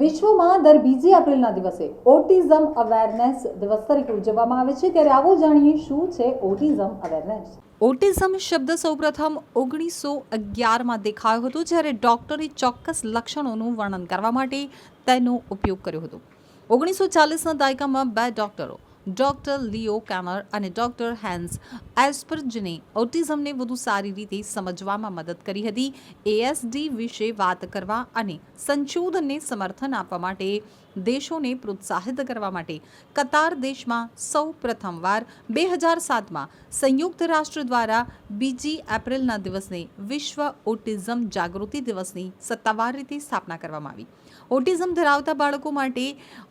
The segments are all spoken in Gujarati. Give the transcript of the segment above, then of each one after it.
દેશમાં દર બીજી એપ્રિલના દિવસે ઓટિઝમ અવેરનેસ દિવસ તરીકે ઉજવવામાં આવે છે. ત્યારે આવો જાણીએ શું છે ઓટિઝમ અવેરનેસ? ઓટિઝમ શબ્દ સૌપ્રથમ ઓગણીસો અગિયારમાં દેખાયો હતો, જ્યારે ડૉક્ટરે ચોક્કસ લક્ષણોનું વર્ણન કરવા માટે તેનો ઉપયોગ કર્યો હતો. ઓગણીસો ચાલીસના દાયકામાં બે ડૉક્ટરો ડૉક્ટર લિયો કેમર અને ડૉક્ટર હેન્સ એસ્પર્જને ઓટિઝમને વધુ સારી રીતે સમજવામાં મદદ કરી હતી. એએસડી વિશે વાત કરવા અને સંશોધનને સમર્થન આપવા માટે દેશોને પ્રોત્સાહિત કરવા માટે કતાર દેશમાં સૌ પ્રથમવાર બે હજાર સાતમાં સંયુક્ત રાષ્ટ્ર દ્વારા બીજી એપ્રિલના દિવસને વિશ્વ ઓટિઝમ જાગૃતિ દિવસની સત્તાવાર રીતે સ્થાપના કરવામાં આવી. ઓટિઝમ ધરાવતા બાળકો માટે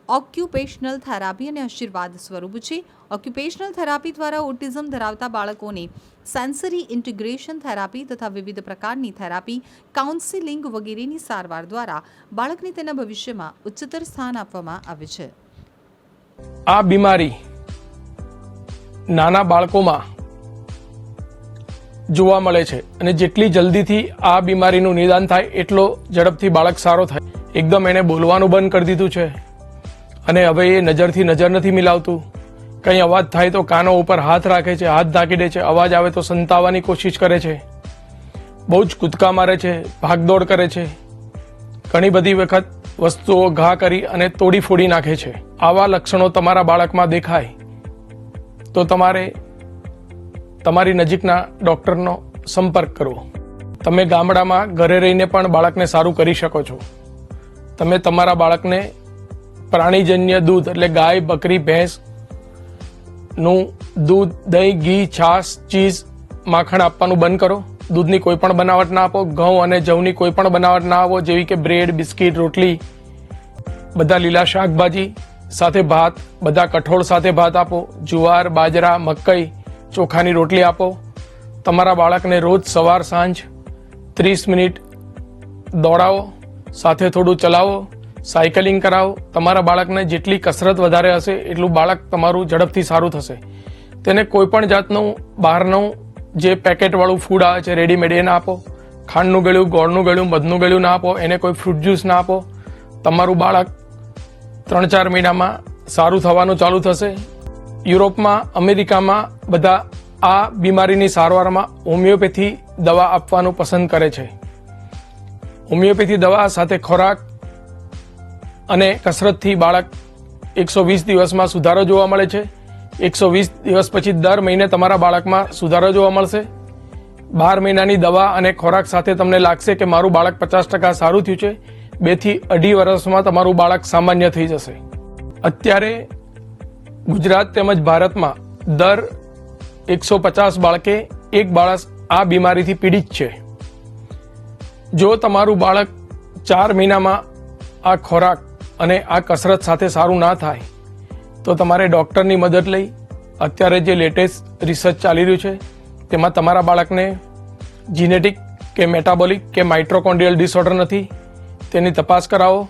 ઓક્યુપેશનલ થેરાપી અને આશીર્વાદ સ્વરૂપ છે. ઓક્યુપેશનલ થેરાપી દ્વારા ઓટિઝમ ધરાવતા બાળકોને સેન્સરી ઇન્ટિગ્રેશન થેરાપી તથા વિવિધ પ્રકારની થેરાપી, કાઉન્સિલિંગ વગેરેની સારવાર દ્વારા બાળકને તેના ભવિષ્યમાં ઉચ્ચતર સ્થાન આપવામાં આવે છે. આ બીમારી નાના બાળકોમાં જોવા મળે છે અને જેટલી જલ્દીથી આ બીમારીનું નિદાન થાય એટલો ઝડપથી બાળક સારો થાય. એકદમ એણે બોલવાનું બંધ કરી દીધું છે. અને હવે એ નજરથી નજર નથી મિલાવતું. કંઈ અવાજ થાય તો કાનો ઉપર હાથ રાખે છે, હાથ ઢાંકી દે છે, અવાજ આવે તો સંતાવવાની કોશિશ કરે છે. બહુ જ કૂદકા મારે છે, ભાગદોડ કરે છે. ઘણી બધી વખત વસ્તુઓ ઘા કરી અને તોડી ફોડી નાખે છે. આવા લક્ષણો તમારા બાળકમાં દેખાય. તો તમારે તમારી નજીકના ડૉક્ટરનો સંપર્ક કરવો. તમે ગામડામાં ઘરે રહીને પણ બાળકને સારું કરી શકો છો. તમે તમારા બાળકને પ્રાણીજન્ય દૂધ એટલે ગાય, બકરી, ભેંસનું દૂધ, દહીં, ઘી, છાશ, ચીઝ, માખણ આપવાનું બંધ કરો. દૂધની કોઈ પણ બનાવટ ના આપો. ઘઉં અને જવની કોઈ પણ બનાવટ ના આપો જેવી કે બ્રેડ, બિસ્કિટ, રોટલી, બધા લીલા શાકભાજી સાથે ભાત, બધા કઠોળ સાથે ભાત આપો. જુવાર, બાજરા, મકઈ, ચોખાની રોટલી આપો. તમારા બાળકને રોજ સવાર સાંજ ત્રીસ મિનિટ દોડાવો. સાથે થોડું ચલાવો. સાયકલિંગ કરાવો. તમારા બાળકને જેટલી કસરત વધારે હશે, એટલું બાળક તમારું ઝડપથી સારું થશે. તેને કોઈ પણ જાતનું બહારનું જે પેકેટવાળું ફૂડ આવે છે રેડીમેડ એ ના આપો. ખાંડનું ગળ્યું, ગોળનું ગળ્યું, મધનું ગળ્યું ના આપો, એને કોઈ ફ્રૂટ જ્યુસ ના આપો. તમારું બાળક ત્રણ ચાર મહિનામાં સારું થવાનું ચાલુ થશે. યુરોપમાં, અમેરિકામાં બધા આ બીમારીની સારવારમાં હોમિયોપેથી દવા આપવાનું પસંદ કરે છે. હોમિયોપેથી દવા સાથે ખોરાક અને કસરતથી બાળક એકસો વીસ દિવસમાં સુધારો જોવા મળે છે. એકસો વીસ દિવસ પછી દર મહિને તમારા બાળકમાં સુધારો જોવા મળશે. બાર મહિનાની દવા અને ખોરાક સાથે તમને લાગશે કે મારું બાળક પચાસ ટકા સારું થયું છે. બેથી અઢી વર્ષમાં તમારું બાળક સામાન્ય થઈ જશે. અત્યારે ગુજરાત તેમજ ભારતમાં દર એકસો પચાસ બાળકે એક બાળક આ બીમારીથી પીડિત છે. જો તમારું બાળક ચાર મહિનામાં આ ખોરાક અને આ કસરત સાથે સારું ના થાય, તો તમારે ડૉક્ટરની મદદ લઈ અત્યારે જે લેટેસ્ટ રિસર્ચ ચાલી રહ્યું છે, તેમાં તમારા બાળકને જીનેટિક કે મેટાબોલિક કે માઇટ્રોકોન્ડ્રિયલ ડિસઓર્ડર નથી, તેની તપાસ કરાવો.